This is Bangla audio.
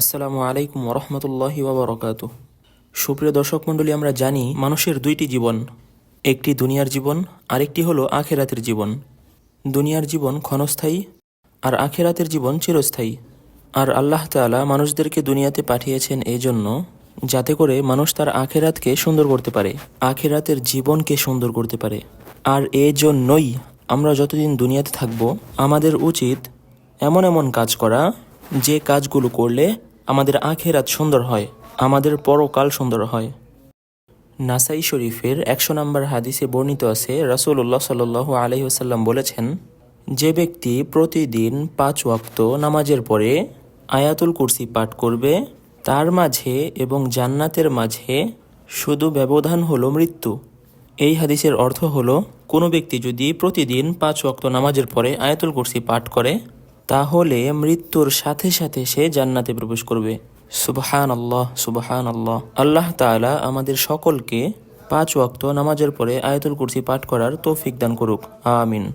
আসসালামু আলাইকুম ওরহমতুল্লাহি ওবরকাত। সুপ্রিয় দর্শক মণ্ডলী, আমরা জানি মানুষের দুইটি জীবন, একটি দুনিয়ার জীবন, আরেকটি হলো আখেরাতের জীবন। দুনিয়ার জীবন ক্ষণস্থায়ী আর আখেরাতের জীবন চিরস্থায়ী। আর আল্লাহ তাআলা মানুষদেরকে দুনিয়াতে পাঠিয়েছেন এই জন্য যাতে করে মানুষ তার আখেরাতকে সুন্দর করতে পারে, আখেরাতের জীবনকে সুন্দর করতে পারে। আর এই জন্যই আমরা যতদিন দুনিয়াতে থাকব, আমাদের উচিত এমন এমন কাজ করা, যে কাজগুলো করলে আমাদের আখেরাত সুন্দর হয়, আমাদের পরকাল সুন্দর হয়। নাসাই শরীফের একশো নম্বর হাদিসে বর্ণিত আছে, রাসূলুল্লাহ সাল্লু আলহিহাসাল্লাম বলেছেন, যে ব্যক্তি প্রতিদিন পাঁচ ওয়াক্ত নামাজের পরে আয়াতুল কুরসি পাঠ করবে, তার মাঝে এবং জান্নাতের মাঝে শুধু ব্যবধান হলো মৃত্যু। এই হাদিসের অর্থ হলো, কোনো ব্যক্তি যদি প্রতিদিন পাঁচ ওয়াক্ত নামাজের পরে আয়াতুল কুরসি পাঠ করে তাহলে মৃত্যুর সাথে সাথে সে জান্নাতে প্রবেশ করবে। সুবহান আল্লাহ সুবহান আল্লাহ আল্লাহ তালা আমাদের সকলকে পাঁচ ওয়াক্ত নামাজের পরে আয়াতুল কুরসি পাঠ করার তৌফিক দান করুক। আমিন।